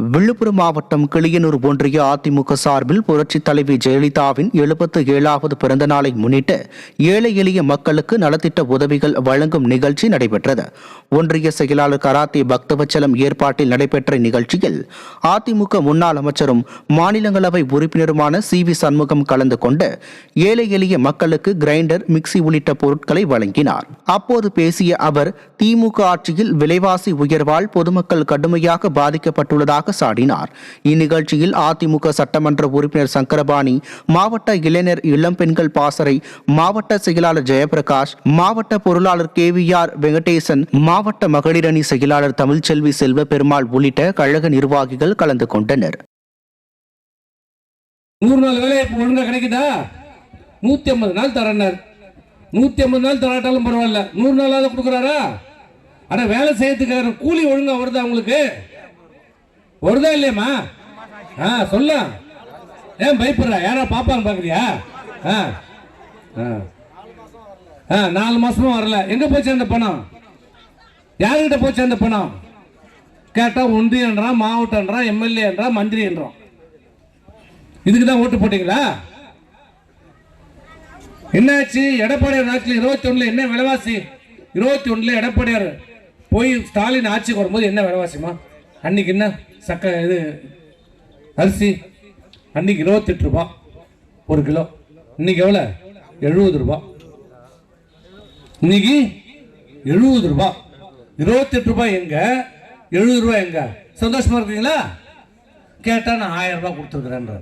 விழுப்புரம் மாவட்டம் கிளியனூர் ஒன்றிய அதிமுக சார்பில் புரட்சித் தலைவி ஜெயலலிதாவின் எழுபத்து ஏழாவது பிறந்த நாளை முன்னிட்டு ஏழை எளிய மக்களுக்கு நலத்திட்ட உதவிகள் வழங்கும் நிகழ்ச்சி நடைபெற்றது. ஒன்றிய செயலாளர் கராத்தே பக்தவச்சலம் ஏற்பாட்டில் நடைபெற்ற நிகழ்ச்சியில் அதிமுக முன்னாள் அமைச்சரும் மாநிலங்களவை உறுப்பினருமான சி வி சண்முகம் கலந்து கொண்டு ஏழை எளிய மக்களுக்கு கிரைண்டர் மிக்சி உள்ளிட்ட பொருட்களை வழங்கினார். அப்போது பேசிய அவர் திமுக ஆட்சியில் விலைவாசி உயர்வால் பொதுமக்கள் கடுமையாக பாதிக்கப்பட்டுள்ளதாக சாடினார். இந்நிகழ்ச்சியில் அதிமுக சட்டமன்ற உறுப்பினர் சங்கரபாணி மாவட்ட இளைஞர் இளம் பெண்கள் பாசறை மாவட்ட செயலாளர் ஜெயபிரகாஷ் மாவட்ட பொருளாளர் கே வி ஆர் வெங்கடேசன் மாவட்ட மகளிரணி செயலாளர் தமிழ்ச்செல்வி செல்வ பெருமாள் உள்ளிட்ட கழக நிர்வாகிகள் கலந்து கொண்டனர். நூறு நாள் வேலை இப்போ ஒழுங்கா கிடைக்குதா? நூற்றி ஐம்பது நாள் தரேன்னார் நூற்றி ஐம்பது நாள் தராட்டாலும் பரவாயில்ல. நூறு நாளாவது கொடுக்குறாரா? ஆனால் வேலை செய்யறதுக்கான கூலி ஒழுங்காக வருதா அவங்களுக்கு வருதா இல்லையம்மா? ஆ சொல்ல. ஏன் பயப்படுற? யாரா பாப்பான்னு பாக்குறியா? ஆ ஆ. ஆ நாலு மாசமும் வரல. எங்க போச்சு அந்த பணம்? யாருக்கிட்ட போச்சு அந்த பணம்? கேட்டால் ஒன்றியன்றான் மாவட்டன்றான் எம்எல்ஏன்றான் மந்திரின்றான் இதுக்கு தான் ஓட்டு போட்டிங்களா? என்னாச்சு? எடப்பாடியார் ஆட்சியில் இருபத்தி ஒன்றில் என்ன விலைவாசி? இருபத்தி ஒன்றில் எடப்பாடியார் போய் ஸ்டாலின் ஆட்சிக்கு வரும்போது என்ன விலைவாசிமா அன்னைக்கு என்ன? சக்க இது அரிசி அன்னைக்கு இருபத்தெட்டு ரூபா ஒரு கிலோ. இன்னைக்கு எவ்வளோ? எழுபது ரூபா. இன்னைக்கு எழுபது ரூபாய் இருபத்தெட்டு ரூபாய் எங்க? எழுபது ரூபாய் எங்க? சந்தோஷமா இருக்கீங்களா கேட்டால் நான் ஆயிரம் ரூபாய் கொடுத்துருக்குறேன்ற